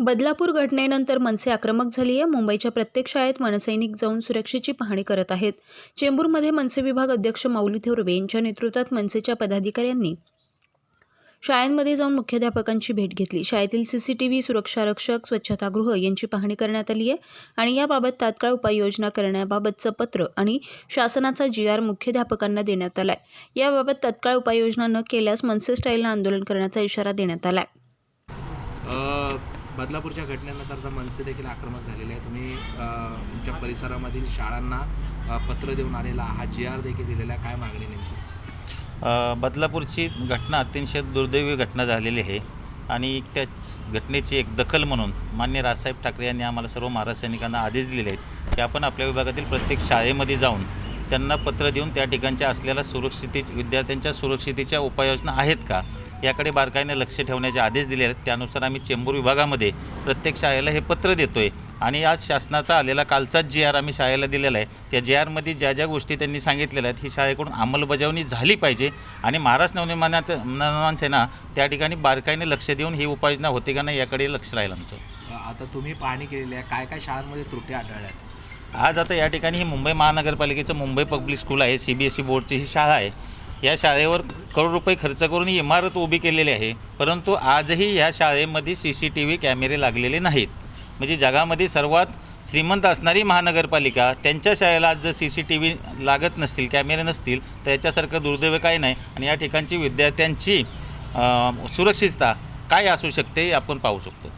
बदलापूर घटनेनंतर मनसे आक्रमक झाली आहे मुंबईच्या प्रत्येक शाळेत मनसैनिक जाऊन सुरक्षेची पाहणी करत आहेत. चेंबूरमध्ये मनसे विभाग अध्यक्ष माऊली थोरवे यांच्या नेतृत्वात मनसेच्या पदाधिकाऱ्यांनी शाळांमध्ये जाऊन मुख्याध्यापकांची भेट घेतली. शाळेतील सीसीटीव्ही सुरक्षारक्षक स्वच्छतागृह यांची पाहणी करण्यात आली आहे आणि याबाबत तात्काळ उपाययोजना करण्याबाबतचं पत्र आणि शासनाचा जी आर मुख्याध्यापकांना देण्यात आला आहे याबाबत तत्काळ उपाययोजना न केल्यास मनसे स्टाईलनं आंदोलन करण्याचा इशारा देण्यात आला आहे बदलापूरच्या घटनेनंतर आता मनसे देखील आक्रमक झालेले आहे तुम्ही तुमच्या परिसरामधील शाळांना पत्र देऊन आलेला हा जी आर देखील दिलेला आहे. काय मागणी नेमकी? बदलापूरची घटना अतिशय दुर्दैवी घटना झालेली आहे. आणि त्याच घटनेची एक दखल म्हणून मान्य राजसाहेब ठाकरे यांनी आम्हाला सर्व महाराज सैनिकांना आदेश दिलेले आहेत की आपण आपल्या विभागातील प्रत्येक शाळेमध्ये जाऊन त्यांना पत्र देऊन त्या ठिकाणच्या असलेल्या सुरक्षिते विद्यार्थ्यांच्या सुरक्षितेच्या उपाययोजना आहेत का? याकडे बारकाईने लक्ष ठेवण्याचे आदेश दिले आहेत. त्यानुसार आम्ही चेंबूर विभागामध्ये प्रत्येक शाळेला हे पत्र देतो आहे आणि आज शासनाचा आलेला कालचाच जी आर आम्ही शाळेला दिलेला आहे. त्या जी आरमध्ये ज्या ज्या गोष्टी त्यांनी सांगितलेल्या आहेत ही शाळेकडून अंमलबजावणी झाली पाहिजे. आणि महाराष्ट्र नवनिर्माणात नवनिर्माण सेना त्या ठिकाणी बारकाईने लक्ष देऊन ही उपाययोजना होते का नाही याकडे लक्ष राहील आमचं. आता तुम्ही पाहणी केलेली आहे. काय काय शाळांमध्ये त्रुटी आढळल्यात आज आता या ठिकाणी ही मुंबई महानगरपालिकेचं मुंबई पब्लिक स्कूल आहे सी बी एस ई बोर्डची ही शाळा आहे. या शाळेवर करोड रुपये खर्च करून ही इमारत उभी केलेली आहे परंतु आजही या शाळेमध्ये सी सी टी व्ही कॅमेरे लागलेले नाहीत. म्हणजे जगामध्ये सर्वात श्रीमंत असणारी महानगरपालिका त्यांच्या शाळेला आज जर सी सी टी व्ही लागत नसतील कॅमेरे नसतील तर याच्यासारखं दुर्दैव काही नाही आणि या ठिकाणची विद्यार्थ्यांची सुरक्षितता काय असू शकते हे आपण पाहू शकतो.